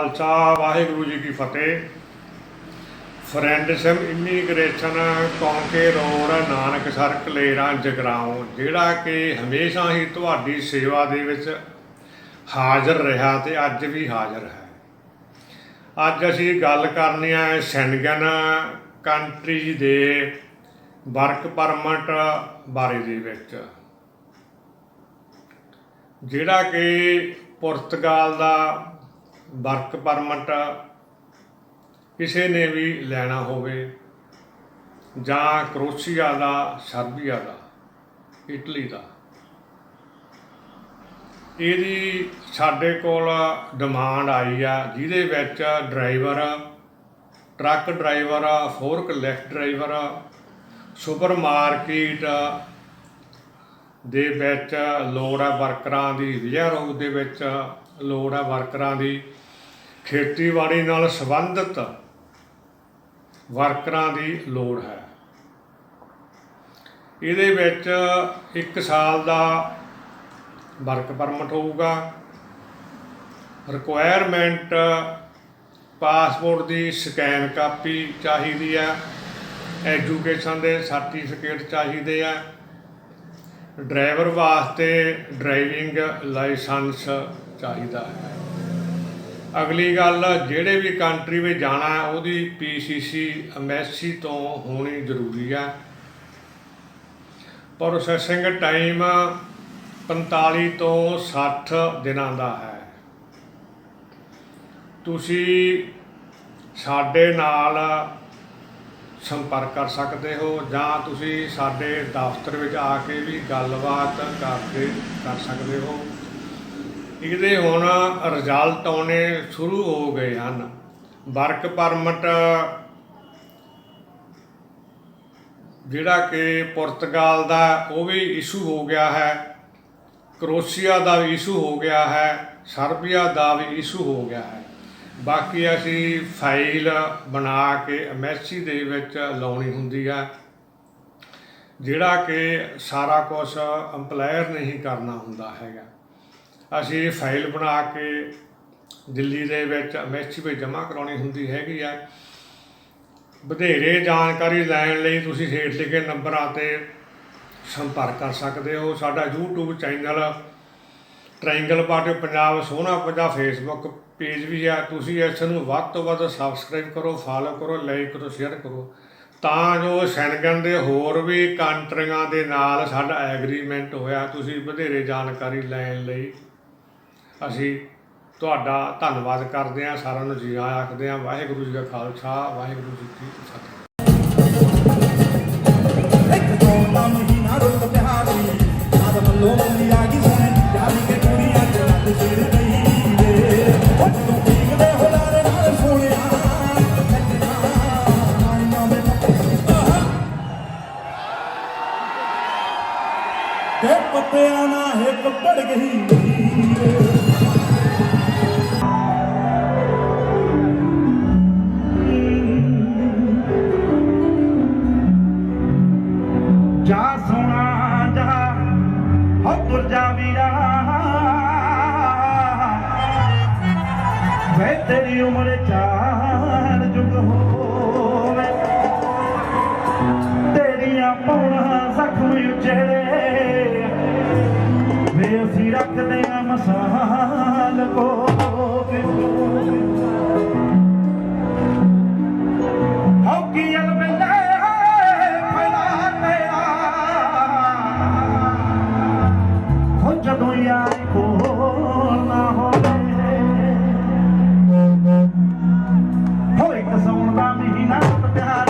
ਖਾਲਸਾ, ਵਾਹਿਗੁਰੂ ਜੀ ਕੀ ਫਤਿਹ। Friendship immigration Kaunke road Nanaksar Kaleran Jagraon, ਜਿਹੜਾ ਕਿ ਹਮੇਸ਼ਾ ਹੀ ਤੁਹਾਡੀ ਸੇਵਾ ਦੇ ਵਿੱਚ ਹਾਜ਼ਰ ਰਿਹਾ ਤੇ ਅੱਜ ਵੀ ਹਾਜ਼ਰ ਹੈ। ਅੱਜ ਅਸੀਂ ਗੱਲ ਕਰਨੀ ਹੈ ਸ਼ੈਂਗਨ ਕੰਟਰੀ ਦੇ ਵਰਕ ਪਰਮਿਟ ਬਾਰੇ ਦੇ ਵਿੱਚ। ਜਿਹੜਾ ਕਿ ਪੁਰਤਗਾਲ ਦਾ ਵਰਕ ਪਰਮਿਟ ਕਿਸੇ ਨੇ ਵੀ ਲੈਣਾ ਹੋਵੇ ਜਾਂ ਕਰੋਸ਼ੀਆ ਦਾ, ਸਰਬੀਆ ਦਾ, ਇਟਲੀ ਦਾ। ਇਹਦੀ ਸਾਡੇ ਕੋਲ ਡਿਮਾਂਡ ਆਈ ਆ, ਜਿਹਦੇ ਵਿੱਚ driver truck driver fork lift driver supermarket ਦੇ ਵਿੱਚ ਲੋੜ ਹੈ ਵਰਕਰਾਂ ਦੀ ਵਿਜਾ ਰੋਗ ਦੇ ਵਿੱਚ ਲੋੜ ਹੈ ਵਰਕਰਾਂ ਦੀ। ਖੇਤੀਬਾੜੀ ਨਾਲ ਸੰਬੰਧਿਤ ਵਰਕਰਾਂ ਦੀ ਲੋੜ ਹੈ। ਇਹਦੇ ਵਿੱਚ 1 ਸਾਲ ਦਾ ਵਰਕ ਪਰਮਿਟ ਹੋਊਗਾ। ਰਿਕੁਆਇਰਮੈਂਟ ਪਾਸਪੋਰਟ ਦੀ ਸਕੈਨ ਕਾਪੀ ਚਾਹੀਦੀ ਹੈ। ਐਜੂਕੇਸ਼ਨ ਦੇ ਸਰਟੀਫਿਕੇਟ ਚਾਹੀਦੇ ਆ। ਡਰਾਈਵਰ ਵਾਸਤੇ ਡਰਾਈਵਿੰਗ ਲਾਇਸੈਂਸ ਚਾਹੀਦਾ ਹੈ। ਅਗਲੀ ਗੱਲ, ਜਿਹੜੇ ਵੀ ਕੰਟਰੀ ਵਿੱਚ ਜਾਣਾ ਹੈ, ਉਹਦੀ ਪੀਸੀਸੀ ਐਮਐਸਸੀ ਤੋਂ ਹੋਣੀ ਜ਼ਰੂਰੀ ਹੈ। ਪ੍ਰੋਸੈਸਿੰਗ ਟਾਈਮ 45 ਤੋਂ 60 ਦਿਨਾਂ ਦਾ ਹੈ। ਤੁਸੀਂ ਸਾਡੇ ਨਾਲ ਸੰਪਰਕ ਕਰ ਸਕਦੇ ਹੋ ਜਾਂ ਤੁਸੀਂ ਸਾਡੇ ਦਫ਼ਤਰ ਵਿੱਚ ਆ ਕੇ ਵੀ ਗੱਲਬਾਤ ਕਰਕੇ ਕਰ ਸਕਦੇ ਹੋ। ਇਹਦੇ ਹੁਣ ਰਿਜ਼ਲਟ ਆਉਣੇ ਸ਼ੁਰੂ ਹੋ ਗਏ ਹਨ। ਵਰਕ ਪਰਮਿਟ ਜਿਹੜਾ ਕਿ ਪੁਰਤਗਾਲ ਦਾ ਉਹ ਵੀ ਇਸ਼ੂ ਹੋ ਗਿਆ ਹੈ। ਕਰੋਸ਼ੀਆ ਦਾ ਵੀ ਇਸ਼ੂ ਹੋ ਗਿਆ ਹੈ। ਸਰਬੀਆ ਦਾ ਵੀ ਇਸ਼ੂ ਹੋ ਗਿਆ ਹੈ। ਬਾਕੀ ਅਸੀਂ ਫਾਈਲ ਬਣਾ ਕੇ ਐਮਐਸਸੀ ਦੇ ਵਿੱਚ ਲਾਉਣੀ ਹੁੰਦੀ ਆ ਜਿਹੜਾ ਕਿ ਸਾਰਾ ਕੁਝ ਅੰਪਲਾਇਰ ਨਹੀਂ ਕਰਨਾ ਹੁੰਦਾ ਹੈਗਾ। ਅਸੀਂ ਫਾਈਲ ਬਣਾ ਕੇ ਦਿੱਲੀ ਦੇ ਵਿੱਚ ਐਮਐਸਸੀ ਵਿੱਚ ਜਮ੍ਹਾਂ ਕਰਾਉਣੀ ਹੁੰਦੀ ਹੈਗੀ ਆ। ਵਧੇਰੇ ਜਾਣਕਾਰੀ ਲੈਣ ਲਈ ਤੁਸੀਂ ਹੇਠ ਲਿਖੇ ਨੰਬਰਾਂ ਤੇ ਸੰਪਰਕ ਕਰ ਸਕਦੇ ਹੋ। ਸਾਡਾ YouTube channel triangle party Punjab, ਸੋਹਣਾ ਪੰਜਾਬ ਫੇਸਬੁੱਕ ਪੇਜ ਵੀ ਆ। ਤੁਸੀਂ ਇਸ ਨੂੰ ਵੱਧ ਤੋਂ ਵੱਧ ਸਬਸਕ੍ਰਾਈਬ ਕਰੋ ਫਾਲੋ ਕਰੋ ਲਾਈਕ ਕਰੋ ਸ਼ੇਅਰ ਕਰੋ। ਤਾਂ ਜੋ ਸ਼ੈਨਗਨ ਦੇ ਹੋਰ ਵੀ ਕੰਟਰੀਆਂ ਦੇ ਨਾਲ ਸਾਡਾ ਐਗਰੀਮੈਂਟ ਹੋਇਆ। ਤੁਸੀਂ ਵਧੇਰੇ ਜਾਣਕਾਰੀ ਲੈਣ ਲਈ ਅਸੀਂ ਤੁਹਾਡਾ ਧੰਨਵਾਦ ਕਰਦੇ ਹਾਂ, ਸਾਰਿਆਂ ਨੂੰ ਜੀ ਆਇਆਂ ਆਖਦੇ ਹਾਂ, ਵਾਹਿਗੁਰੂ ਜੀ ਕਾ ਖਾਲਸਾ, ਵਾਹਿਗੁਰੂ ਜੀ ਕੀ ਫਤਿਹ। ਇੱਕ ਸੌਦਾ ਮਹੀਨਾ ਰੁੱਤ ਪਿਆਰੀ ਆਦ ਮੱਲੋ ਮੱਲੀ ਆ ਗਈ ਸੁਣੇ ਯਾਰੀ ਕੇ ਕੁੜੀਆਂ ਚ ਸਿਰ ਗਈ ਵੇ। ਉਹ ਤੂੰ ਠੀਕਦੇ ਹੋ ਨਾਲ ਸੋਹਣਿਆ। ਤੇ ਪੱਤਿਆਂ ਨਾਲ ਇੱਕ ਪੜ ਗਈ ਤੇਰੀ ਉਮਰ ਚਾਰ ਜੁਗ ਹੋਵੇ। ਤੇਰੀਆਂ ਪੌਣਾ ਜ਼ਖਮ ਉਜੜੇ। ਵੇ ਅਸੀਂ ਰੱਖਦੇ ਆ ਮਸਾਲ ਕੋ ਸਾਉਣ ਦਾ ਮਹੀਨਾ ਪਿਆਰ